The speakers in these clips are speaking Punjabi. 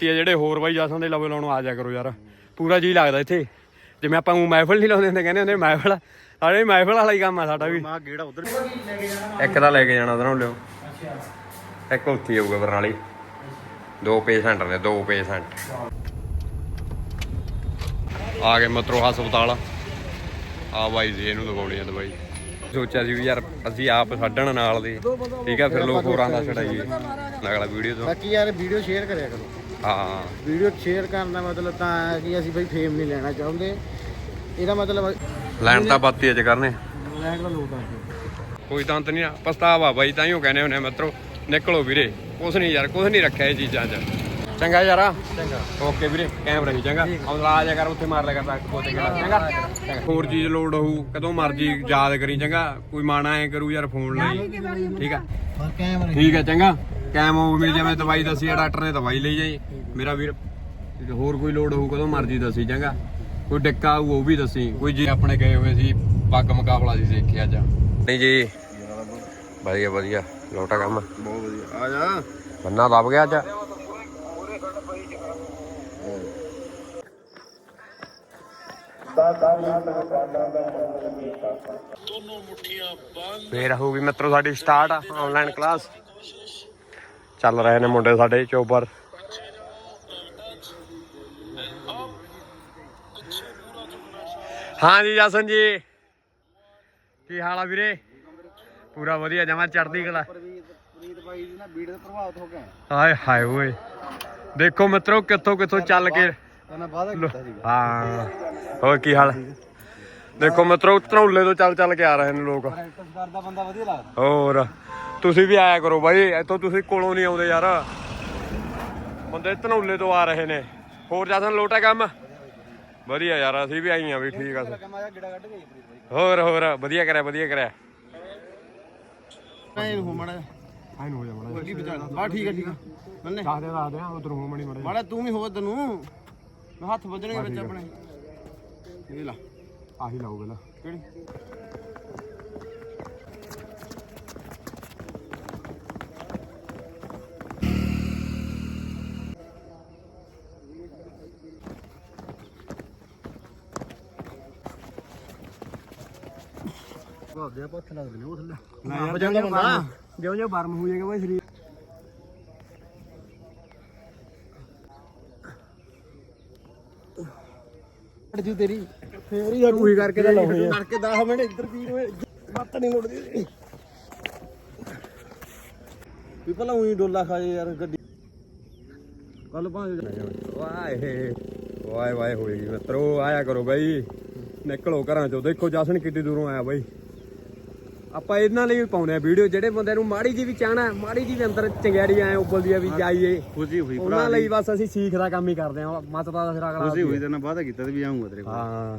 ਤੇ ਜਿਹੜੇ ਹੋਰ ਬਾਈ ਜਸਾਂ ਦੇ ਲਵੇ ਲਾਉਣੋਂ ਆ ਜਾ ਕਰੋ ਯਾਰ। ਪੂਰਾ ਜੀ ਲੱਗਦਾ ਇੱਥੇ। ਜਿਵੇਂ ਆਪਾਂ ਉਹ ਮਹਿਫਲ ਨਹੀਂ ਲਾਉਂਦੇ ਹੁੰਦੇ ਕਹਿੰਦੇ ਹੁੰਦੇ ਮਹਿਫਲ ਸਾਡੇ ਮਹਿਫਲ ਵਾਲਾ ਹੀ ਕੰਮ ਆ ਸਾਡਾ ਵੀ। ਮਾ ਗੇੜਾ ਉਧਰ ਇੱਕ ਤਾਂ ਲੈ ਕੇ ਜਾਣਾ ਉਧਰੋਂ ਲਿਓ। ਇੱਕ ਉੱਥੇ ਆਊਗਾ ਬਰਨਾਲੀ। ਦੋ ਪੇਸ਼ੈਂਟ ਨੇ ਦੋ ਪੇਸ਼ੈਂਟ ਆ ਗਏ ਮਤਰੋ ਹਸਪਤਾਲ। ਆ ਬਾਈ ਜੀ ਇਹਨੂੰ ਲਗਾਉਣੀ ਆ ਦਵਾਈ। ਸੋਚਿਆ ਸੀ ਵੀ ਯਾਰ ਅਸੀਂ ਆਪ ਛੱਡਣ ਨਾਲ ਦੇ। ਠੀਕ ਆ ਫਿਰ ਲੋਕ ਹੋਰਾਂ ਦਾ ਛੜਾਈਏ ਅਗਲਾ ਵੀਡੀਓ ਤੋਂ ਬਾਕੀ ਯਾਰ ਵੀਡੀਓ ਸ਼ੇਅਰ ਕਰਿਆ ਕਰੋ। ਹਾਂ। ਵੀਡੀਓ ਸ਼ੇਅਰ ਕਰਨ ਦਾ ਮਤਲਬ ਤਾਂ ਹੈ ਕਿ ਅਸੀਂ ਬਈ ਫੇਮ ਨਹੀਂ ਲੈਣਾ ਚਾਹੁੰਦੇ। ਇਹਦਾ ਮਤਲਬ ਲੈਣ ਤਾਂ ਬਾਤੀ ਅਜ ਕਰਨੇ। ਲੈਂਡ ਦਾ ਲੋਟ ਆ ਕੋਈ ਤਾਂ ਨਹੀਂ ਆ ਪਛਤਾਵਾ ਬਾਈ ਤਾਂ ਹੀ ਉਹ ਕਹਿੰਦੇ ਹੁੰਦੇ ਆ ਮਿੱਤਰੋ ਨਿਕਲੋ ਵੀਰੇ। ਕੁਛ ਨਹੀਂ ਯਾਰ ਕੁਛ ਨਹੀਂ ਰੱਖਿਆ ਇਹ ਚੀਜ਼ਾਂ 'ਚ। ਚੰਗਾ ਯਾਰਾ? ਚੰਗਾ। ਓਕੇ ਵੀਰੇ ਕੈਮਰਾ ਹੀ ਚੰਗਾ। ਹੌਸਲਾ ਆ ਜਾ ਕਰ ਉੱਥੇ ਮਾਰ ਲਿਆ ਕਰ ਤੱਕ ਪੋਤੇ ਕਿਹੜਾ ਚੰਗਾ। ਹੋਰ ਚੀਜ਼ ਲੋਡ ਹੋਊ ਕਦੋਂ ਮਰਜ਼ੀ ਯਾਦ ਕਰੀ ਚੰਗਾ। ਕੋਈ ਮਾਣਾ ਐ ਕਰੂ ਯਾਰ ਫੋਨ ਲਈ ਠੀਕ ਆ। ਠੀਕ ਹੈ ਚੰਗਾ। ਕੈਮ ਮਿਲ ਜਾਵੇ ਦਵਾਈ ਦੱਸੀ ਆ ਡਾਕਟਰ ਨੇ ਦਵਾਈ ਲਈ ਜਾਈ। ਮੇਰਾ ਵੀਰ ਹੋਰ ਕੋਈ ਲੋਡ ਹੋਊ ਕਦੋਂ ਮਰਜ਼ੀ ਦੱਸੀ ਚੰਗਾ। ਕੋਈ ਡਿੱਕਾ ਆਊ ਉਹ ਵੀ ਦੱਸੀ। ਕੋਈ ਜੀ ਆਪਣੇ ਗਏ ਹੋਏ ਸੀ ਪੱਗ ਮੁਕਾਬਲਾ ਸੀ ਦੇਖਿਆ ਅੱਜ। ਨਹੀਂ ਜੀ। ਵਧੀਆ ਵਧੀਆ। ਲੋਟਾ ਕੰਮ। ਬਹੁਤ ਵਧੀਆ। ਆ ਜਾ। ਬੰਨਾ ਲੱਭ ਗਿਆ ਅੱਜ। ਫੇਰ ਹੋਊਗੀ ਮਿੱਤਰੋ ਸਾਡੀ ਸਟਾਰਟ ਆ ਆਨਲਾਈਨ ਕਲਾਸ ਚੱਲ ਰਹੇ ਨੇ ਮੁੰਡੇ ਸਾਡੇ ਚੋਬਰ ਹਾਂ ਜੀ ਜਸਨ ਜੀ। ਕੀ ਹਾਲ ਆ ਵੀਰੇ? ਪੂਰਾ ਵਧੀਆ ਜਮਾ ਚੜਦੀ ਕਲਾ। ਪ੍ਰੀਤ ਪ੍ਰੀਤ ਬਾਈ ਦੀ ਨਾ ਵੀਡੀਓ ਤੋਂ ਪ੍ਰਭਾਵਿਤ ਹੋ ਗਏ ਹਾਏ ਹਾਏ ਓਏ। ਦੇਖੋ ਮਿੱਤਰੋ ਕਿੱਥੋਂ ਕਿੱਥੋਂ ਚੱਲ ਕੇ ਉਹਨਾਂ ਵਾਅਦਾ ਕੀਤਾ ਸੀਗਾ। ਹਾਂ। ਹੋਰ ਕੀ ਹਾਲ? ਦੇਖੋ ਮਿੱਤਰੋ ਧਨੌਲੇ ਤੋਂ ਚੱਲ ਚੱਲ ਕੇ ਆ ਰਹੇ ਨੇ ਲੋਕ। ਪ੍ਰੈਕਟਿਸ ਕਰਦਾ ਬੰਦਾ ਵਧੀਆ ਲੱਗਦਾ। ਹੋਰ। ਤੁਸੀਂ ਵੀ ਆਇਆ ਕਰੋ ਬਾਈ ਇੱਥੋਂ ਤੁਸੀਂ ਕੋਲੋਂ ਨਹੀਂ ਆਉਂਦੇ ਯਾਰ। ਬੰਦੇ ਧਨੌਲੇ ਤੋਂ ਆ ਰਹੇ ਨੇ। ਹੋਰ ਜਸਨ ਲੋਟਾ ਕੰਮ? ਵਧੀਆ ਯਾਰ ਅਸੀਂ ਵੀ ਆਈਆਂ ਵੀ ਠੀਕ ਆ। ਹੋਰ ਹੋਰ ਵਧੀਆ ਕਰਿਆ ਵਧੀਆ ਕਰਿਆ। ਨਹੀਂ ਹੋ ਮੜਾ ਆਈ ਨੂੰ ਹੋ ਜਾ ਮੜਾ ਅੱਗੀ ਵਿਚਾਰਾ ਬਾ ਠੀਕ ਹੈ ਠੀਕ ਹੈ ਮੰਨੇ ਦੱਸ ਦੇ ਦੱਸ ਦੇ ਉਧਰ ਹੋ ਮਣੀ ਮੜੇ। ਮਾੜਾ ਤੂੰ ਵੀ ਹੋ ਤੈਨੂੰ। ਮੈਂ ਹੱਥ ਵੱਜਣਗੇ ਵਿੱਚ ਆਪਣੇ। ਇਹ ਲਾ। ਆਹੀ ਲਾਓ ਪਹਿਲਾਂ। ਕਿਹੜੀ? ਬਾਦੇ ਪੱਥ ਲੱਗਦੇ ਨੇ ਉਹ ਥੱਲੇ। ਨਾ ਵਜਾਉਂਦਾ ਬੰਦਾ। ਜਿਉਂ ਜਿਉਂ ਬਰਮ ਹੋ ਜਾਏਗਾ ਬਾਈ ਸਰੀਰ। ਅੜ ਜੂ ਤੇਰੀ। ਫੇਰ ਹੀ ਰੂਹੀ ਕਰਕੇ ਤਾਂ ਲਾਉਣੀ ਆ। ਕਰਕੇ 10 ਮਿੰਟ ਇੱਧਰ ਹੋਏ। ਮੱਤ ਨਹੀਂ ਮੁੜਦੀ। ਵੀ ਭਲਾ ਉਹੀ ਡੋਲਾ ਖਾ ਜੇ ਯਾਰ ਗੱਡੀ। ਕੱਲ ਭਾਂਜ ਵਾਏ ਵਾਏ ਵਾਏ ਹੋਈ ਮਿੱਤਰੋ ਆਇਆ ਕਰੋ ਬਾਈ। ਨਿਕਲੋ ਘਰਾਂ ਚੋਂ। ਦੇਖੋ ਜਸਨ ਕਿੱਡੀ ਦੂਰੋਂ ਆਇਆ ਬਾਈ। ਆਪਾਂ ਇਹਨਾਂ ਲਈ ਵੀ ਪਾਉਂਦੇ ਆ ਵੀਡੀਓ ਜਿਹੜੇ ਬੰਦੇ ਨੂੰ ਮਾੜੀ ਜੀ ਵੀ ਚਾਹਣਾ ਮਾੜੀ ਜੀ ਵੀ ਅੰਦਰ ਚੰਗਿਆੜੀ ਆਏ ਉਬਲਦੀ ਆ ਵੀ ਜਾਈਏ। ਖੁਸ਼ੀ ਹੋਈ ਉਹਨਾਂ ਲਈ ਬਸ ਅਸੀਂ ਸਿੱਖ ਦਾ ਕੰਮ ਹੀ ਕਰਦੇ ਆ ਮਤਦਾ ਦਾ ਫਿਰ ਅਗਲਾ ਖੁਸ਼ੀ ਹੋਈ ਤੇ ਨਾ ਵਾਅਦਾ ਕੀਤਾ ਤੇ ਵੀ ਆਉਂਗਾ ਤੇਰੇ ਕੋਲ। ਹਾਂ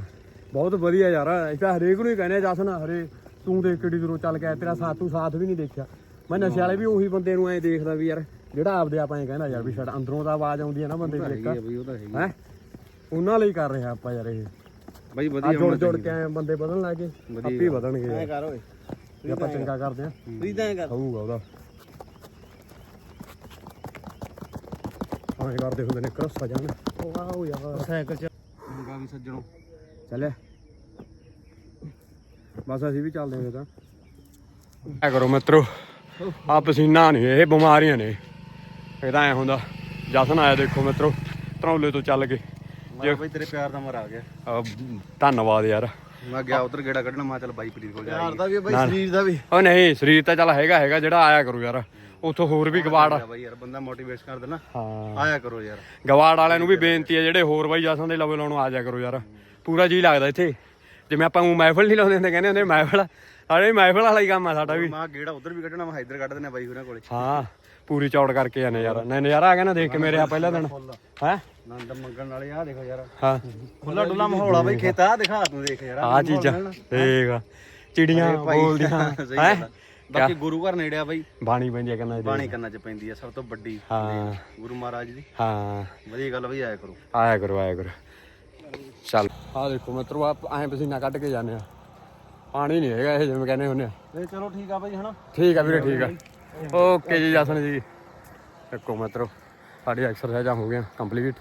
ਬਹੁਤ ਵਧੀਆ ਯਾਰ ਅਸੀਂ ਤਾਂ ਹਰੇਕ ਨੂੰ ਹੀ ਕਹਿੰਦੇ ਆ ਜਸਨ ਹਰੇ ਤੂੰ ਦੇਖ ਕਿੱਡੀ ਦੂਰੋਂ ਚੱਲ ਕੇ ਆਇਆ, ਤੇਰਾ ਸਾਥ ਤੂੰ ਸਾਥ ਵੀ ਨਹੀਂ ਦੇਖਿਆ। ਮੈਂ ਨਸ਼ੇ ਵਾਲੇ ਵੀ ਉਹੀ ਬੰਦੇ ਨੂੰ ਐ ਦੇਖਦਾ ਵੀ ਯਾਰ ਜਿਹੜਾ ਆਪਦੇ ਆਪਾਂ ਐ ਕਹਿੰਦਾ ਯਾਰ ਵੀ ਛੱਡ ਅੰਦਰੋਂ ਤਾਂ ਆਵਾਜ਼ ਆਉਂਦੀ ਹੈ ਨਾ ਬੰਦੇ ਦੀ ਇੱਕ। ਹੈ? ਉਹਨਾਂ ਲਈ ਕਰ ਰਹੇ ਆ ਆਪਾਂ ਯਾਰ ਇਹ। ਬਈ ਆ ਵਧੀਆ ਜੋੜ ਜੋੜ ਕੇ ਐਂ ਬੰਦੇ ਵਧਣ ਲੱਗੇ। ਆਪੇ ਹੀ ਵਧਣਗੇ। ਐ ਕਰ ਓਏ। ਜੇ ਆਪਾਂ ਚੰਗਾ ਕਰਦੇ ਆ ਫਰੀਦ ਐ ਕਰ ਹੋਊਗਾ ਉਹਦਾ। ਹਾਂ ਕਰਦੇ ਹੁੰਦੇ ਨੇ ਕਰਸਾ ਜਾਣ। ਵਾਓ ਯਾਰ ਸਾਈਕਲ ਚ। ਮੁੰਗਾ ਵੀ ਸੱਜਣੋ। ਚੱਲੇ। ਬਸ ਅਸੀਂ ਵੀ ਚੱਲਦੇ ਹਾਂ ਤਾਂ। ਐ ਕਰੋ ਮਿੱਤਰੋ ਆ ਪਸੀਨਾ ਨਹੀਂ ਇਹ ਬਿਮਾਰੀਆਂ ਨੇ। ਇਹ ਤਾਂ ਐ ਹੁੰਦਾ ਜਸਨ ਆਇਆ ਦੇਖੋ ਮਿੱਤਰੋ ਧਰੌਲੇ ਤੋਂ ਚੱਲ ਕੇ। ਮੈਂ ਬਈ ਤੇਰੇ ਪਿਆਰ ਦਾ ਮਰ ਆ ਗਿਆ। ਧੰਨਵਾਦ ਯਾਰ। ਮੈਂ ਗਿਆ ਉਧਰ ਗੇੜਾ ਕੱਢਣਾ ਮੈਂ ਚੱਲ ਬਾਈ ਪ੍ਰੀਤ ਕੋਲ ਜਾ ਪਿਆਰ ਦਾ ਵੀ ਬਈ ਸਰੀਰ ਦਾ ਵੀ। ਉਹ ਨਹੀਂ ਸਰੀਰ ਤਾਂ ਚੱਲ ਹੈਗਾ ਹੈਗਾ ਜਿਹੜਾ ਆਇਆ ਕਰੂ ਯਾਰ। ਉਥੋਂ ਹੋਰ ਵੀ ਗਵਾੜ ਬਾਈ ਯਾਰ ਬੰਦਾ ਮੋਟੀਵੇਟ ਕਰ ਦੇਣਾ। ਹਾਂ। ਆਇਆ ਕਰੋ ਯਾਰ। ਗਵਾੜ ਵਾਲਿਆਂ ਨੂੰ ਵੀ ਬੇਨਤੀ ਹੈ ਜਿਹੜੇ ਹੋਰ ਬਾਈ ਜਸਾਂ ਦੇ ਲਵੇ ਲਾਉਣੋਂ ਆ ਜਾ ਕਰੋ ਯਾਰ। ਪੂਰਾ ਜੀ ਲੱਗਦਾ ਇੱਥੇ। ਜਿਵੇਂ ਆਪਾਂ ਉਹ ਮਹਿਫਲ ਨਹੀਂ ਲਾਉਂਦੇ ਹੁੰਦੇ ਕਹਿੰਦੇ ਹੁੰਦੇ ਮਹਿਫਲ ਸਾਡੇ ਮਹਿਫਲ ਵਾਲਾ ਹੀ ਕੰਮ ਆ ਸਾਡਾ ਵੀ। ਮੈਂ ਗੇੜਾ ਉਧਰ ਵੀ ਕੱਢਣਾ ਮੈਂ ਇੱਧਰ ਕੱਢ ਦੇਣਾ ਬਾਈ ਉਹਨਾਂ ਕੋਲੇ। ਹਾਂ। ਪੂਰੀ ਚੌੜ ਕਰਕੇ ਆਨੇ ਯਾਰ। ਨਹੀਂ ਨਜ਼ਾਰਾ ਆ ਗਿਆ ਨਾ ਦੇਖ ਕੇ ਮੇਰੇ ਆ ਪਹਿਲਾ ਦਿਨ। ਹੈ? ਨੰਦ ਮੰਗਣ ਵਾਲੇ ਆ ਦੇਖੋ ਯਾਰ। ਹਾਂ। ਖੁੱਲਾ ਡੁੱਲਾ ਮਾਹੌਲ ਆ ਬਈ ਖੇਤਾ ਦਿਖਾ ਤੂੰ ਦੇਖ ਯਾਰ ਆ ਚੀਜ਼ਾਂ ਦੇਖ। ਚਿੜੀਆਂ ਬੋਲਦੀਆਂ। ਹੈ ਆ। ਬਾਕੀ ਗੁਰੂ ਘਰ ਨੇੜੇ ਆ ਬਾਈ। ਬਾਣੀ ਪੈਂਦੀ ਆ ਕਹਿੰਦਾ ਇਹਦੇ। ਬਾਣੀ ਕਰਨਾ ਚ ਪੈਂਦੀ ਆ ਸਭ ਤੋਂ ਵੱਡੀ। ਹਾਂ। ਗੁਰੂ ਮਹਾਰਾਜ ਦੀ। ਹਾਂ। ਵਧੀਆ ਗੱਲ ਬਈ ਆਇਆ ਕਰੋ। ਆਇਆ ਕਰੋ ਆਇਆ ਕਰੋ। ਚੱਲ। ਆ ਦੇਖੋ ਮਿੱਤਰੋ ਆ ਐਂ ਪਸੀਨਾ ਕੱਢ ਕੇ ਜਾਂਦੇ ਆ। ਪਾਣੀ ਨਹੀਂ ਹੈਗਾ ਇਹ ਜਿਵੇਂ ਕਹਿੰਦੇ ਹੁੰਦੇ ਆ। ਇਹ ਚਲੋ ਠੀਕ ਆ ਬਈ ਹਨਾ? ਠੀਕ ਆ ਵੀਰੇ ਠੀਕ ਆ। ਓਕੇ ਜੀ ਜਸਨ ਜੀ। ਦੇਖੋ ਮਿੱਤਰੋ, ਸਾਡੀ ਐਕਸਰਸਾਈਜ਼ਾਂ ਹੋ ਗਈਆਂ ਕੰਪਲੀਟ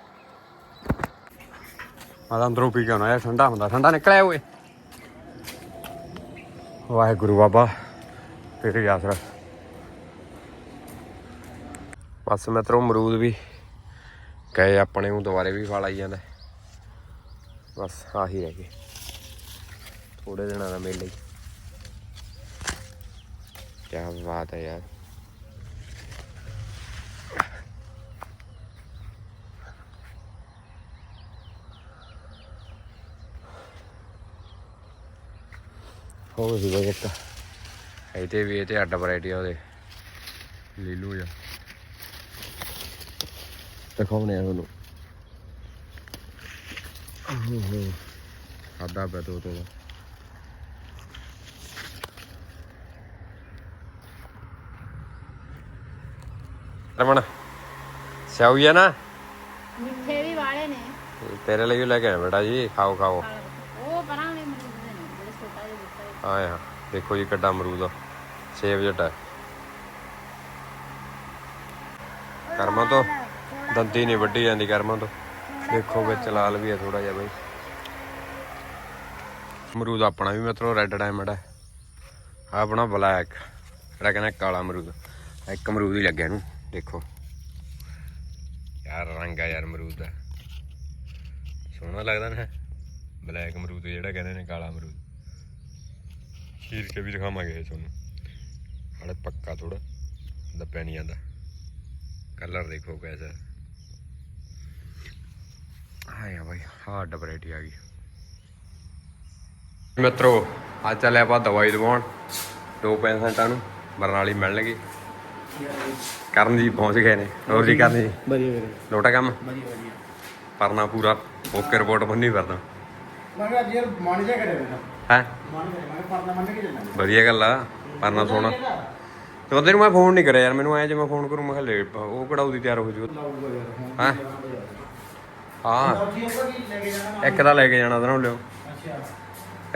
ਆਦਾ ਅੰਦਰੋਂ ਪੀ ਕੇ ਆਉਣਾ ਯਾਰ, ਠੰਡਾ ਹੁੰਦਾ, ਠੰਡਾ ਨਿਕਲਿਆ ਓਏ। ਵਾਹਿਗੁਰੂ ਬਾਬਾ, ਤੇਰੇ ਆਸਰਾ ਬਸ ਮਿੱਤਰੋ, ਅਮਰੂਦ ਵੀ ਗਏ, ਆਪਣੇ ਨੂੰ ਦੁਬਾਰੇ ਵੀ ਫਲ ਆਈ ਜਾਂਦਾ। ਬਸ ਆਹੀ ਰਹਿ ਗਏ। ਥੋੜੇ ਦਿਨਾਂ ਦਾ ਮੇਲੇ ਹੀ। ਕੀ ਬਾਤ ਹੈ ਯਾਰ। ਹੋ ਸੀ ਬਈ ਇੱਕ ਇਹ ਤੇ ਵੀ ਇਹ ਤੇ ਅੱਡ ਵੈਰਾਈਟੀ ਆ ਉਹਦੇ। ਲੀਲੂ ਆ ਦਿਖਾਉਣੇ ਆ ਤੁਹਾਨੂੰ। ਖਾਦਾ ਪਿਆ ਤੋ ਤੋ ਰਮਣ ਸਿਆਉ ਹੀ ਆ ਨਾ? ਮਿੱਠੇ ਵੀ ਵਾਲੇ ਨੇ। ਤੇਰੇ ਲਈ ਵੀ ਲੈ ਕੇ ਆਇਆ ਬੇਟਾ ਜੀ। ਖਾਓ। ਖਾਓ ਉਹ ਪਰਾਂ ਵਾਲੇ ਮਰੂਦ ਦੇ ਨੇ ਜਿਹੜੇ ਛੋਟਾ ਜਿਹਾ ਹਾਂ। ਦੇਖੋ ਜੀ ਕਿੱਡਾ ਅਮਰੂਦ ਆ। ਸੇਬ ਜੱਟਾ ਕਰਮਾਂ ਤੋਂ? ਦੰਦੀ ਨਹੀਂ ਵੱਢੀ ਜਾਂਦੀ ਕਰਮਾਂ ਤੋਂ। ਦੇਖੋ ਵਿੱਚ ਲਾਲ ਵੀ ਹੈ ਥੋੜਾ ਜਿਹਾ ਬਈ। ਅਮਰੂਦ ਆਪਣਾ ਵੀ ਮਤਲਬ ਰੈੱਡ ਡਾਇਮੰਡ ਹੈ ਆਪਣਾ ਬਲੈਕ ਜਿਹੜਾ ਕਹਿੰਦਾ ਕਾਲਾ ਅਮਰੂਦ। ਇੱਕ ਅਮਰੂਦ ਹੀ ਲੱਗਿਆ ਇਹਨੂੰ। ਦੇਖੋ। ਯਾਰ ਰੰਗ ਆ ਯਾਰ ਅਮਰੂਦ ਦਾ। ਸੋਹਣਾ ਲੱਗਦਾ ਨਾ। ਬਲੈਕ ਅਮਰੂਦ ਜਿਹੜਾ ਕਹਿੰਦੇ ਨੇ ਕਾਲਾ ਅਮਰੂਦ। ਚੀਰ ਕੇ ਵੀ ਦਿਖਾਵਾਂਗੇ ਤੁਹਾਨੂੰ। ਹਾਲੇ ਪੱਕਾ ਥੋੜਾ ਦੱਬਿਆ ਨਹੀਂ ਜਾਂਦਾ ਕਲਰ ਦੇਖੋ ਕੈਸਾ ਆਇਆ ਭਾਈ ਹਾਰਡ ਵੈਰਾਈਟੀ ਆ ਗਈ। ਮਿੱਤਰੋ ਅੱਜ ਚੱਲਿਆ ਆਪਾਂ ਦਵਾਈ ਦਵਾਉਣ। ਦੋ ਪੈਸੈਂਟਾਂ ਨੂੰ ਬਰਨਾਲੀ ਮਿਲਣਗੇ। ਕਰਨ ਜੀ ਪਹੁੰਚ ਗਏ ਨੇ। ਹੋਰ ਜੀ ਕਰਨ ਜੀ ਵਧੀਆ। ਵੀਰੇ ਲੋਟਾ ਕੰਮ? ਵਧੀਆ ਵਧੀਆ। ਪਰਨਾ ਪੂਰਾ ਓਕੇ ਰਿਪੋਰਟ ਬੰਨੀ ਫਿਰਦਾ। ਮੈਂ ਅੱਜ ਯਾਰ ਮਨ ਜਾ ਕਰੇ ਮੇਰਾ ਹੈ। ਵਧੀਆ ਗੱਲ ਆ ਪਰਨਾ ਸੋਹਣਾ। ਤੇ ਉਹਦੇ ਨੂੰ ਮੈਂ ਫੋਨ ਨਹੀਂ ਕਰਿਆ ਯਾਰ, ਮੈਨੂੰ ਐ ਜੇ ਮੈਂ ਫੋਨ ਕਰੂੰ, ਮੈਂ ਕਿਹਾ ਲੇਟ, ਉਹ ਕਿਹੜਾ ਉਹਦੀ ਤਿਆਰ ਹੋ ਜੂ ਲਾਊਗਾ ਹਾਂ? ਹਾਂ। ਇੱਕ ਤਾਂ ਲੈ ਕੇ ਜਾਣਾ ਉਹਦੇ ਨਾਲ ਲਿਓ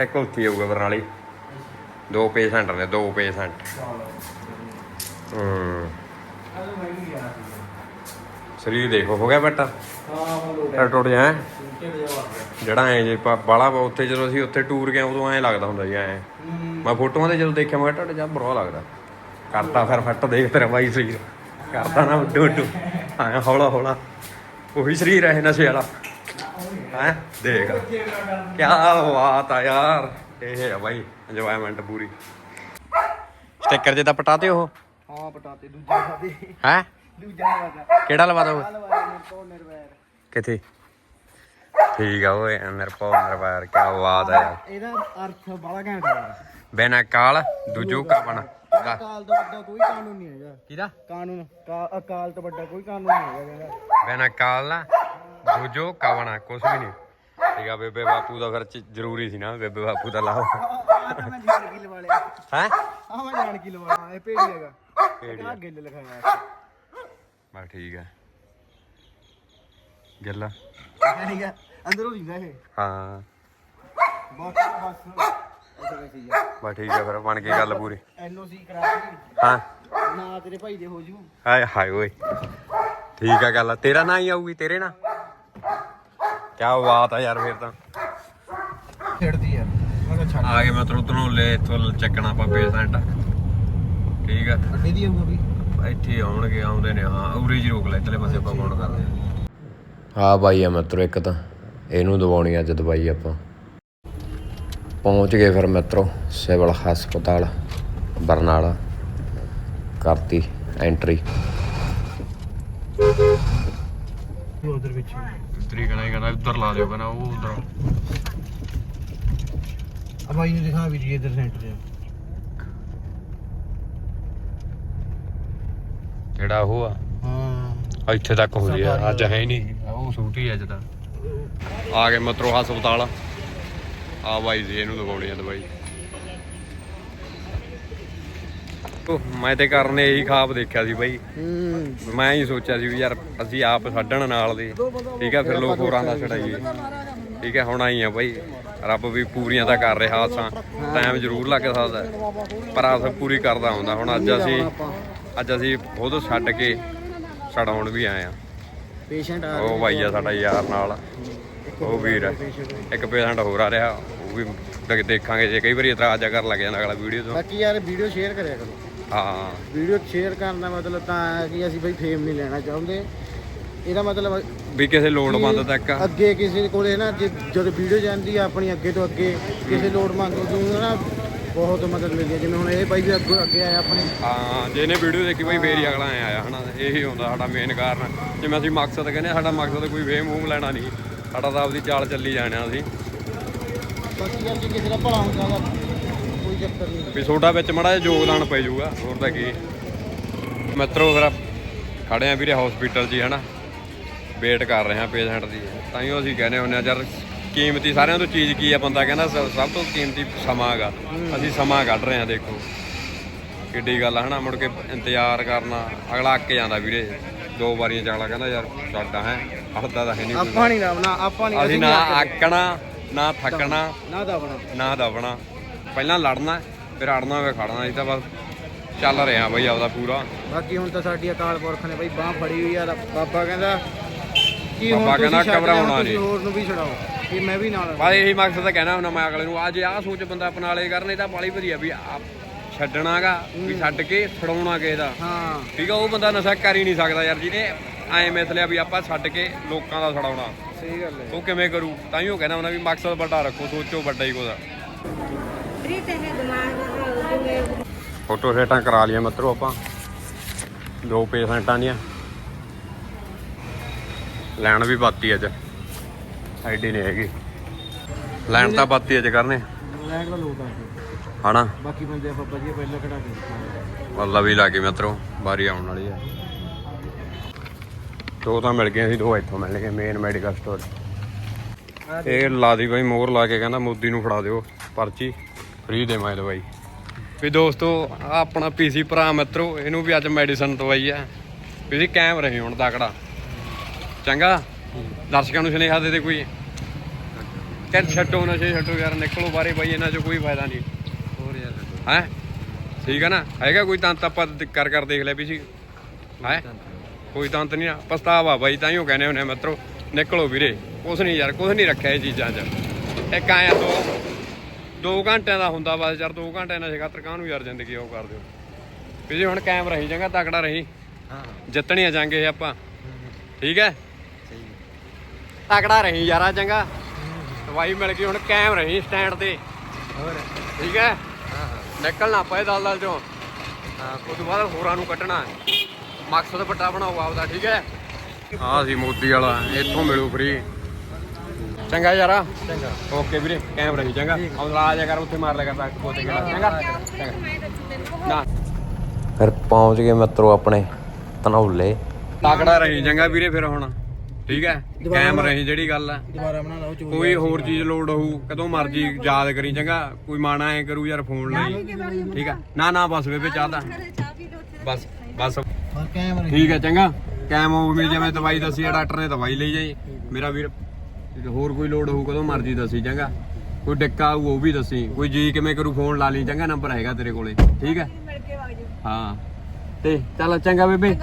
ਇੱਕ ਉੱਥੇ ਆਊਗਾ ਬਰਨਾਲੀ। ਦੋ ਪੇਸ਼ੈਂਟ ਨੇ, ਦੋ ਪੇਸ਼ੈਂਟ ਹੂੰ। ਸਰੀਰ ਦੇਖੋ ਹੋ ਗਿਆ ਬੇਟਾ ਹਾਂ ਹੁਣ ਲੋਟ ਟੁੱਟ ਟੁੱਟ ਜਾ ਜਿਹੜਾ ਐ ਜੇ ਬਾਲਾ ਉੱਥੇ ਜਦੋਂ ਅਸੀਂ ਉੱਥੇ ਟੂਰ ਗਏ ਉਦੋਂ ਐ ਲੱਗਦਾ ਹੁੰਦਾ ਜੀ ਐ। ਮੈਂ ਫੋਟੋਆਂ ਤੇ ਜਦੋਂ ਦੇਖਿਆ ਮੈਂ ਤੁਹਾਡਾ ਜਾ ਬੁਰਾ ਲੱਗਦਾ। ਕਰਤਾ ਫਿਰ ਫੱਟ ਦੇਖ ਤੇਰਾ ਬਾਈ ਸਰੀਰ। ਕਰਤਾ ਨਾ ਉੱਡੂ ਆਇਆ ਹੌਲਾ ਹੌਲਾ। ਉਹੀ ਸਰੀਰ ਹੈ ਨਸ਼ੇ ਵਾਲਾ। ਹੈ? ਦੇਖ। ਕੀ ਬਾਤ ਆ ਯਾਰ। ਇਹ ਹੈ ਬਾਈ ਇੰਜੋਇਮੈਂਟ ਪੂਰੀ। ਸਟicker ਜੇ ਤਾਂ ਪਟਾਤੇ ਉਹ। ਹਾਂ ਪਟਾਤੇ ਦੂਜਾ ਖਾਦੇ ਹੈ? ਦੂਜਾ ਲਵਾਦਾ ਕਿਹੜਾ ਲਵਾ ਦੋ ਲਵਾਦਾ ਮੇਰੇ ਕੋਲ ਨਿਰਵੈਰ। ਕਿੱਥੇ? ਠੀਕ ਆ ਓਏ ਨਿਰਪੋ ਨਿਰਵੈਰ ਕੀ ਬਾਤ ਆ। ਯਾਰ ਇਹਦਾ ਅਰਥ ਬੜਾ ਘੈਂਟ ਹੈ ਬਿਨਾ ਕਾਲ ਦੂਜੋ ਕਾਵਣ। ਅਕਾਲ ਤੋਂ ਵੱਡਾ ਕੋਈ ਕਾਨੂੰਨ ਨਹੀਂ ਹੈਗਾ। ਕਿਹਦਾ? ਕਾਨੂੰਨ ਅਕਾਲ ਤੋਂ ਵੱਡਾ ਕੋਈ ਕਾਨੂੰਨ ਨਹੀਂ ਹੈਗਾ ਕਹਿੰਦਾ ਬਿਨਾ ਕਾਲ ਨਾ ਦੂਜੋ ਕਾਵਣਾ ਕੁਛ ਵੀ ਨਹੀਂ। ਠੀਕ ਆ ਬੇਬੇ ਬਾਪੂ ਦਾ ਫਿਰ ਜ਼ਰੂਰੀ ਸੀ ਨਾ ਬੇਬੇ ਬਾਪੂ ਦਾ ਲਾਓ। ਮੈਂ ਜਾਣ ਕੀ ਲਵਾ ਲਿਆ। ਹੈ? ਮੈਂ ਜਾਣ ਕੀ ਲਵਾ ਇਹ ਭੇੜੀ ਹੈਗਾ। ਆਹ ਗਿੱਲ ਲਿਖਾਇਆ। ਬਸ ਠੀਕ ਹੈ। ਗੱਲਾਂ। ਠੀਕ ਹੈ। ਅੰਦਰੋਂ ਲਿਖਦਾ ਇਹ। ਹਾਂ। ਬਸ ਬਸ। ਐਸੇ ਵੈਸੇ ਹੀ ਆ ਬਸ ਠੀਕ ਹੈ ਫਿਰ ਬਣ ਗਈ ਗੱਲ ਪੂਰੀ। ਐਨਓਸੀ ਕਰਾ ਕੇ। ਹਾਂ। ਨਾ ਤੇਰੇ ਭਾਈ ਦੇ ਹੋ ਜੂ। ਹਾਏ ਹਾਏ ਓਏ। ਠੀਕ ਆ ਗੱਲ। ਤੇਰਾ ਨਾਂ ਹੀ ਆਊਗੀ ਤੇਰੇ ਨਾਲ ਕੀ ਬਾਤ ਆ ਯਾਰ ਫਿਰ ਤਾਂ। ਛੇੜਦੀ ਯਾਰ ਮੈਂ ਕਿਹਾ ਛੱਡ। ਆ ਗਏ ਮਤਲਬ ਤਨੋਂ ਲੈ ਇੱਥੋਂ ਚੱਕਣਾ ਆਪਾਂ ਪੇਸ਼ੈਂਟ ਠੀਕ ਆ। ਅੱਡੇ ਦੀ ਆਊਗਾ ਇੱਥੇ ਆਉਣਗੇ ਆਉਂਦੇ ਨੇ ਹਾਂ ਉਰੇ ਜੀ ਰੋਕ ਲੈ ਇਤਲੇ ਪਾਸੇ ਆਪਾਂ ਫੋਨ ਕਰਦੇ ਆ ਆ ਬਾਈ ਆ ਮਿੱਤਰੋ ਇੱਕ ਤਾਂ ਇਹਨੂੰ ਦਵਾਉਣੀ ਅੱਜ ਦਵਾਈ ਆਪਾਂ। ਪਹੁੰਚ ਗਏ ਫਿਰ ਮਿੱਤਰੋ ਸਿਵਲ ਹਸਪਤਾਲ ਬਰਨਾਲਾ। ਕਰਤੀ ਐਂਟਰੀ। ਉਧਰ ਵਿੱਚ ਤਰੀਕਾ ਨਹੀਂ ਕਹਿੰਦਾ ਉੱਧਰ ਲਾ ਦਿਓ ਕਹਿੰਦਾ ਉਹ ਉਧਰ। ਆ ਬਾਈ ਨੂੰ ਦਿਖਾ ਵੀ ਜੀ ਇਧਰ ਸੈਂਟਰ ਤੇ ਜਿਹੜਾ ਉਹ ਆ। ਹਾਂ। ਇੱਥੇ ਤੱਕ ਹੋ ਰਿਹਾ। ਅੱਜ ਹੈ ਹੀ ਨਹੀਂ। ਉਹ ਛੂਟੀ ਅੱਜ ਤਾਂ। ਆ ਗਏ ਮਤਰੋ ਹਸਪਤਾਲ। ਆ ਬਾਈ ਜੀ ਇਹਨੂੰ ਦਵਾਉਣੀ ਆ ਦਵਾਈ। ਉਹ ਮੈਂ ਤੇ ਕਰਨ ਇਹੀ ਖਾਬ ਦੇਖਿਆ ਸੀ ਬਾਈ। ਹੂੰ। ਮੈਂ ਹੀ ਸੋਚਿਆ ਸੀ ਵੀ ਯਾਰ ਅਸੀਂ ਆਪ ਛੱਡਣ ਨਾਲ ਦੇ। ਠੀਕ ਆ ਫਿਰ ਲੋਕ ਹੋਰਾਂ ਦਾ ਛੜਾਈਏ ਠੀਕ ਹੈ ਹੁਣ ਆਈ ਆ ਬਾਈ। ਰੱਬ ਵੀ ਪੂਰੀਆਂ ਤਾਂ ਕਰ ਰਿਹਾ ਆਸਾਂ ਟਾਈਮ ਜ਼ਰੂਰ ਲੱਗ ਸਕਦਾ। ਹੈ, ਪਰ ਆਸ ਪੂਰੀ ਕਰਦਾ ਹੁੰਦਾ। ਹੁਣ ਅੱਜ ਅਸੀਂ ਅੱਜ ਅਸੀਂ ਖੁਦ ਛੱਡ ਕੇ ਛਡਾਉਣ ਵੀ ਆਏ ਆ। ਪੇਸ਼ੈਂਟ ਆ ਉਹ ਬਾਈ ਆ ਸਾਡਾ ਯਾਰ ਨਾਲ। ਉਹ ਵੀਰ। ਆ। ਇੱਕ ਪੇਸ਼ੈਂਟ ਹੋਰ ਆ ਰਿਹਾ ਉਹ ਵੀ ਦੇਖ- ਦੇਖਾਂਗੇ ਜੇ ਕਈ ਵਾਰੀ ਇਤਰਾਜ਼ ਜਾ ਕਰਨ ਲੱਗ ਜਾਂਦਾ ਅਗਲਾ ਵੀਡੀਓ ਤੋਂ। ਬਾਕੀ ਯਾਰ ਵੀਡੀਓ ਸ਼ੇਅਰ ਕਰਿਆ ਕਰੋ। ਹਾਂ। ਵੀਡੀਓ ਸ਼ੇਅਰ ਕਰਨ ਦਾ ਮਤਲਬ ਤਾਂ ਹੈ ਕਿ ਅਸੀਂ ਬਈ ਫੇਮ ਨਹੀਂ ਲੈਣਾ ਚਾਹੁੰਦੇ। ਇਹਦਾ ਮਤਲਬ ਵੀ ਕਿਸੇ ਲੋੜਵੰਦ ਤੱਕ। ਅੱਗੇ ਕਿਸੇ ਕੋਲੇ ਨਾ ਜੇ ਜਦੋਂ ਵੀਡੀਓ ਜਾਂਦੀ ਆ ਆਪਣੀ ਅੱਗੇ ਤੋਂ ਅੱਗੇ ਕਿਸੇ ਲੋੜਵੰਦ ਨੂੰ ਨਾ ਬਹੁਤ ਮਦਦ ਮਿਲਦੀ ਹੈ। ਜਿਵੇਂ ਹੁਣ ਇਹ ਬਾਈ ਵੀ ਅੱਗੇ ਅੱਗੇ ਆਇਆ ਆਪਣੇ। ਹਾਂ ਜੇ ਇਹਨੇ ਵੀਡੀਓ ਦੇਖੀ ਬਈ ਫੇਰ ਹੀ ਅਗਲਾ ਐ ਆਇਆ ਹਨਾ? ਇਹੀ ਹੁੰਦਾ ਸਾਡਾ ਮੇਨ ਕਾਰਨ। ਜਿਵੇਂ ਅਸੀਂ ਮਕਸਦ ਕਹਿੰਦੇ ਹਾਂ, ਸਾਡਾ ਮਕਸਦ ਕੋਈ ਵੇਮ ਵੂਮ ਲੈਣਾ ਨਹੀਂ। ਸਾਡਾ ਤਾਂ ਆਪਦੀ ਚਾਲ ਚੱਲੀ ਜਾਣਾ ਅਸੀਂ। ਬਾਕੀ ਯਾਰ ਜੇ ਕਿਸੇ ਦਾ ਭਲਾ ਹੁੰਦਾ ਤਾਂ ਕੋਈ ਚੱਕਰ ਨਹੀਂ। ਵੀ ਤੁਹਾਡਾ ਵਿੱਚ ਮੜਾ ਯੋਗਦਾਨ ਪੈ ਜਾਊਗਾ। ਹੋਰ ਤਾਂ ਕੀ। ਮਿੱਤਰੋ ਫਿਰ ਖੜੇ ਆ ਵੀਰੇ ਹਸਪੀਟਲ 'ਚ ਹੀ ਹਨਾ? ਵੇਟ ਕਰ ਰਹੇ ਆ ਪੇਸ਼ੈਂਟ ਦੀ। ਤਾਂ ਹੀ ਅਸੀਂ ਕਹਿੰਦੇ ਹੁੰਦੇ ਆ ਯਾਰ ਕੀਮਤੀ ਸਾਰਿਆਂ ਤੋਂ ਚੀਜ਼ ਕੀ ਆ ਬੰਦਾ ਕਹਿੰਦਾ ਸ- ਸਭ ਤੋਂ ਕੀਮਤੀ ਸਮਾਂ ਹੈਗਾ। ਅਸੀਂ ਸਮਾਂ ਕੱਢ ਰਹੇ ਆ ਦੇਖੋ। ਕਿੱਡੀ ਗੱਲ ਆ ਹਨਾ? ਮੁੜ ਕੇ ਇੰਤਜ਼ਾਰ ਕਰਨਾ ਅਗਲਾ ਅੱਕ ਜਾਂਦਾ ਵੀਰੇ। ਦੋ ਵਾਰੀਆਂ ਚ ਅਗਲਾ ਕਹਿੰਦਾ ਯਾਰ ਛੱਡ ਹੈ? ਹੱਦਾ ਤਾਂ ਹੈ ਨਹੀਂ ਆਪਾਂ ਨਹੀਂ ਲਾਉਣਾ ਆਪਾਂ ਨਹੀਂ ਅਸੀਂ ਨਾ ਆਕਣਾ ਨਾ ਥੱਕਣਾ ਨਾ ਦਬਣਾ। ਨਾ ਦਬਣਾ। ਪਹਿਲਾਂ ਲੜਨਾ ਫਿਰ ਅੜਨਾ ਹੋਵੇ ਖੜਨਾ ਅਸੀਂ ਤਾਂ ਬਸ ਚੱਲ ਰਹੇ ਆ ਬਈ ਆਪਦਾ ਪੂਰਾ। ਬਾਕੀ ਹੁਣ ਤਾਂ ਸਾਡੀ ਅਕਾਲ ਪੁਰਖ ਨੇ ਬਈ ਬਾਹ ਫੜੀ ਹੋਈ ਆ ਬਾਬਾ ਕਹਿੰਦਾ ਕੀ ਬਾਬਾ ਹੁਣ ਕਹਿੰਦਾ ਤੁਸੀਂ ਛੱਡ ਘਬਰਾਉਣਾ ਨਹੀਂ। ਹੋਰ ਨੂੰ ਵੀ ਛਡਾਓ। ਇਹ ਮੈਂ ਵੀ ਨਾਲ ਬਸ ਇਹੀ ਮਕਸਦ ਤਾਂ ਕਹਿਣਾ ਹੁੰਦਾ ਮੈਂ ਅਗਲੇ ਨੂੰ ਅੱਜ ਆਹ ਸੋਚ ਬੰਦਾ ਆਪਣਾ ਕਰਨ ਇਹ ਤਾਂ ਬਾਲੀ ਵਧੀਆ ਵੀ ਆ- ਛੱਡਣਾਗਾ ਵੀ ਛੱਡ ਕੇ ਛਡਾਉਣਾ ਕਿਸੇ ਦਾ। ਹਾਂ। ਠੀਕ ਆ ਉਹ ਬੰਦਾ ਨਸ਼ਾ ਕਰ ਹੀ ਨਹੀਂ ਸਕਦਾ ਯਾਰ ਜਿਹਨੇ ਐਂ ਮਿਥ ਲਿਆ ਵੀ ਆਪਾਂ ਛੱਡ ਕੇ ਲੋਕਾਂ ਦਾ ਛਡਾਉਣਾ ਸਹੀ ਗੱਲ ਹੈ। ਉਹ ਕਿਵੇਂ ਕਰੂ? ਤਾਂ ਹੀ ਉਹ ਕਹਿੰਦਾ ਹੁੰਦਾ ਵੀ ਮਕਸਦ ਵੱਡਾ ਰੱਖੋ ਸੋਚੋ ਵੱਡਾ ਹੀ ਕੋਦਾ ਫੋਟੋ ਸੈਟਾਂ ਕਰਾ ਲਈਆਂ ਮਿੱਤਰੋ ਆਪਾਂ। ਦੋ ਪੇਸ਼ੈਂਟਾਂ ਦੀਆਂ। ਲੈਣ ਵੀ ਬਾਤੀ ਅੱਜ। ਆਈਡੀ ਨਹੀਂ ਹੈਗੀ। ਲੈਣ ਤਾਂ ਬਾਤੀ ਅੱਜ ਕਰਨੇ। ਲੈਣ ਦਾ ਲੋਟ ਆ ਹਨਾ? ਬਾਕੀ ਬੰਦੇ ਆਪਾਂ ਵਧੀਆ ਪਹਿਲਾਂ ਕਢਾ ਕੇ ਵੱਲਾ ਵੀ ਲਾ ਕੇ ਮਿੱਤਰੋ ਬਾਰੀ ਆਉਣ ਵਾਲੀ ਆ। ਦੋ ਤਾਂ ਮਿਲ ਗਏ ਸੀ ਦੋ ਇੱਥੋਂ ਮਿਲ ਗਏ ਮੇਨ ਮੈਡੀਕਲ ਸਟੋਰ ਇਹ ਲਾ ਦੀ ਬਾਈ ਮੋਹਰ ਲਾ ਕੇ ਕਹਿੰਦਾ ਮੋਦੀ ਨੂੰ ਫੜਾ ਦਿਓ ਪਰਚੀ ਫ੍ਰੀ ਦੇ ਮੈਂ ਦਵਾਈ ਵੀ ਦੋਸਤੋ ਆਪਣਾ ਪੀਸੀ ਭਰਾ ਮਿੱਤਰੋ ਇਹਨੂੰ ਵੀ ਅੱਜ ਮੈਡੀਸਨ ਦਵਾਈ ਆ। ਵੀ ਕਾਇਮ ਰਹੇ ਹੁਣ ਤਕੜਾ ਚੰਗਾ? ਦਰਸ਼ਕਾਂ ਨੂੰ ਸੁਨੇਹਾ ਦੇ ਦੇ ਕੋਈ। ਕਹਿੰਦੇ ਛੱਡੋ ਨਸ਼ੇ ਛੱਡੋ ਯਾਰ ਨਿਕਲੋ ਬਾਰੇ ਬਾਈ ਇਹਨਾਂ 'ਚ ਕੋਈ ਫਾਇਦਾ ਨਹੀਂ। ਹੋਰ ਯਾਰ ਹੈ? ਠੀਕ ਹੈ ਨਾ? ਹੈਗਾ ਕੋਈ ਤੰਤ? ਆਪਾਂ ਕਰ ਕਰ ਦੇਖ ਲਿਆ ਵੀ ਸੀ। ਹੈ? ਕੋਈ ਤੰਤ ਨਹੀਂ ਆ। ਪਛਤਾਵਾ ਬਾਈ ਤਾਂ ਹੀ ਉਹ ਕਹਿੰਦੇ ਹੁੰਦੇ ਆ ਮਿੱਤਰੋ ਨਿਕਲੋ ਵੀਰੇ। ਕੁਛ ਨਹੀਂ ਯਾਰ ਕੁਛ ਨਹੀਂ ਰੱਖਿਆ ਇਹ ਚੀਜ਼ਾਂ 'ਚ। ਇੱਕ ਆਇਆ ਦੋ ਦੋ ਘੰਟਿਆਂ ਦਾ ਹੁੰਦਾ ਬਸ ਯਾਰ ਦੋ ਘੰਟੇ ਨਸ਼ੇ ਖਾਤਰ ਕਾਹਨੂੰ ਯਾਰ ਜ਼ਿੰਦਗੀ ਉਹ ਕਰ ਦਿਓ ਵੀ ਜੇ ਹੁਣ ਕਾਇਮ ਰਹੀ ਚੰਗਾ ਤਕੜਾ ਰਹੀ। ਹਾਂ ਜਿੱਤਣੀਆਂ ਜਾਂਗੇ ਆਪਾਂ। ਠੀਕ ਹੈ। ਤਕੜਾ ਰਹੀ ਯਾਰਾ ਚੰਗਾ। ਦਵਾਈ ਮਿਲ ਗਈ ਹੁਣ ਕਾਇਮ ਰਹੀ ਸਟੈਂਡ ਤੇ। ਹੋਰ? ਠੀਕ ਹੈ? ਹਾਂ ਨਿਕਲਣਾ ਪਏ ਦਲ ਦਲ ਚੋਂ। ਹਾਂ। ਉਸ ਤੋਂ ਬਾਅਦ ਹੋਰਾਂ ਨੂੰ ਕੱਢਣਾ। ਹੈ। ਮਕਸਦ ਵੱਡਾ ਬਣਾਓ ਆਪਦਾ ਠੀਕ ਹੈ? ਹਾਂ ਸੀ ਮੋਦੀ ਵਾਲਾ ਇੱਥੋਂ ਮਿਲੂ ਫਰੀ ਚੰਗਾ ਯਾਰਾ? ਚੰਗਾ। ਓਕੇ ਵੀਰੇ ਕੈਮਰਾ ਹੀ ਚੰਗਾ? ਆਉਂਦਾ ਆ ਜਾ ਕਰ ਉੱਥੇ ਮਾਰ ਲਿਆ ਕਰ ਤਾਂ ਪੋਤੇ ਕਿਹੜਾ। ਚੰਗਾ। ਚੰਗਾ? ਨਾ। ਫਿਰ ਪਹੁੰਚ ਗਏ ਮਿੱਤਰੋ ਆਪਣੇ ਧਨੌਲੇ ਤਾਕੜਾ ਰਹੀ ਚੰਗਾ ਵੀਰੇ ਫਿਰ ਹੁਣ। ਠੀਕ ਹੈ? ਕੈਮ ਰਹੀ ਜਿਹੜੀ ਗੱਲ ਹੈ ਦੁਬਾਰਾ ਬਣਾ ਲਓ ਚੂਰ ਕੋਈ ਹੋਰ ਚੀਜ਼ ਲੋਡ ਹੋਊ ਕਦੋਂ ਮਰਜ਼ੀ ਯਾਦ ਕਰੀ ਚੰਗਾ? ਕੋਈ ਮਾਣਾ ਐ ਕਰੂ ਯਾਰ ਫੋਨ ਲਈ। ਠੀਕ ਹੈ ਨਾ ਨਾ ਬਸ ਬੇਬੇ ਚਾਹਦਾ ਬਸ ਬਸ। ਕੈਮਰਾ ਠੀਕ ਹੈ ਚੰਗਾ? ਕੈਮ ਹੋ ਮਿਲ ਜਿਵੇਂ ਦਵਾਈ ਦੱਸੀ ਆ ਡਾਕਟਰ ਨੇ ਦਵਾਈ ਲਈ ਜਾਈ। ਮੇਰਾ ਵੀਰ ਹੋਰ ਕੋਈ ਲੋਡ ਹੋਊ ਕਦੋਂ ਮਰਜ਼ੀ ਦੱਸੀ ਚੰਗਾ? ਕੋਈ ਡਿੱਕਾ ਆਊ ਉਹ ਵੀ ਦੱਸੀ। ਕੋਈ ਜੀ ਕਿਵੇਂ ਕਰੂ ਫੋਨ ਲਾ ਲਈ ਚੰਗਾ ਨੰਬਰ ਹੈਗਾ ਤੇਰੇ ਕੋਲੇ। ਠੀਕ ਹੈ ਹਾਂ। ਤੇ ਚੱਲ ਚੰਗਾ ਬੇਬੇ।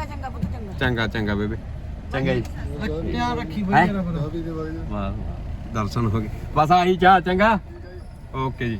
ਚੰਗਾ ਚੰਗਾ ਬੇਬੇ। ਚੰਗਾ ਜੀ। ਧਿਆਨ ਰੱਖੀ ਹੈਂ? ਬਈ ਜਰਾ ਵਾਹ। ਦਰਸ਼ਨ ਹੋ ਗਏ। ਬਸ ਆਹੀ ਚਾਹ ਚੰਗਾ? ਓਕੇ ਜੀ।